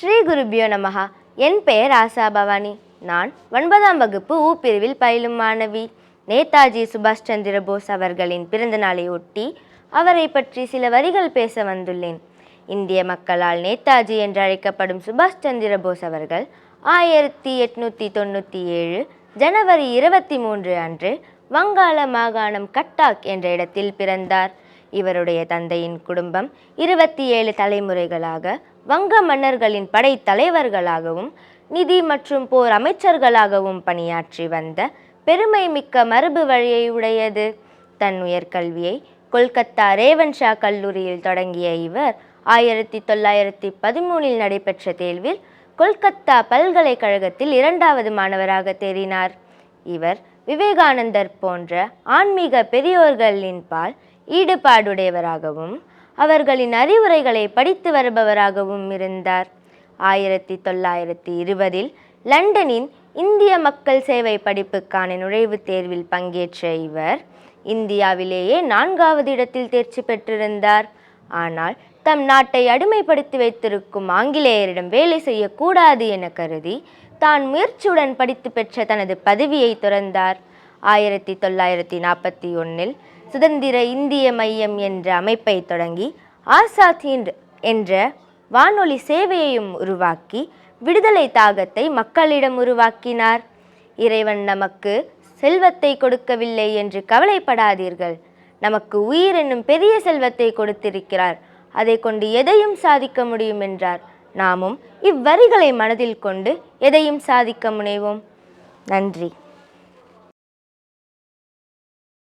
ஸ்ரீ குருபியோ நமஹா. என் பெயர் ஆசா பவானி. நான் ஒன்பதாம் வகுப்பு ஊ பிரிவில் பயிலும் மாணவி. நேதாஜி சுபாஷ் சந்திர போஸ் அவர்களின் பிறந்த நாளை ஒட்டி அவரை பற்றி சில வரிகள் பேச வந்துள்ளேன். இந்திய மக்களால் நேதாஜி என்று அழைக்கப்படும் சுபாஷ் சந்திர போஸ் அவர்கள் ஆயிரத்தி எட்நூற்றி தொண்ணூற்றி ஏழு ஜனவரி இருபத்தி மூன்று அன்று வங்காள மாகாணம் கட்டாக் என்ற இடத்தில் பிறந்தார். இவருடைய தந்தையின் குடும்பம் இருபத்தி ஏழு தலைமுறைகளாக வங்க மன்னர்களின் படை தலைவர்களாகவும் நிதி மற்றும் போர் அமைச்சர்களாகவும் பணியாற்றி வந்த பெருமை மிக்க மரபு வழியை உடையது. தன் உயர்கல்வியை கொல்கத்தா ரேவன் ஷா கல்லூரியில் தொடங்கிய இவர் ஆயிரத்தி தொள்ளாயிரத்தி பதிமூனில் நடைபெற்ற தேர்வில் கொல்கத்தா பல்கலைக்கழகத்தில் இரண்டாவது மாணவராக தேறினார். இவர் விவேகானந்தர் போன்ற ஆன்மீக பெரியோர்களின் பால் ஈடுபாடுடையவராகவும் அவர்களின் அறிவுரைகளை படித்து வருபவராகவும் இருந்தார். ஆயிரத்தி தொள்ளாயிரத்தி இருபதில் லண்டனின் இந்திய மக்கள் சேவை படிப்புக்கான நுழைவுத் தேர்வில் பங்கேற்ற இவர் இந்தியாவிலேயே நான்காவது இடத்தில் தேர்ச்சி பெற்றிருந்தார். ஆனால் தம் நாட்டை அடிமைப்படுத்தி வைத்திருக்கும் ஆங்கிலேயரிடம் வேலை செய்யக்கூடாது என கருதி தான் முயற்சியுடன் படித்து பெற்ற தனது பதவியை துறந்தார். ஆயிரத்தி தொள்ளாயிரத்தி நாற்பத்தி ஒன்றில் சுதந்திர இந்திய மையம் என்ற அமைப்பை தொடங்கி ஆசாத் ஹிந்த் என்ற வானொலி சேவையையும் உருவாக்கி விடுதலை தாகத்தை மக்களிடம் உருவாக்கினார். இறைவன் நமக்கு செல்வத்தை கொடுக்கவில்லை என்று கவலைப்படாதீர்கள். நமக்கு உயிர் என்னும் பெரிய செல்வத்தை கொடுத்திருக்கிறார். அதை கொண்டு எதையும் சாதிக்க முடியும் என்றார். நாமும் இவ்வரிகளை மனதில் கொண்டு எதையும் சாதிக்க முனைவோம். நன்றி.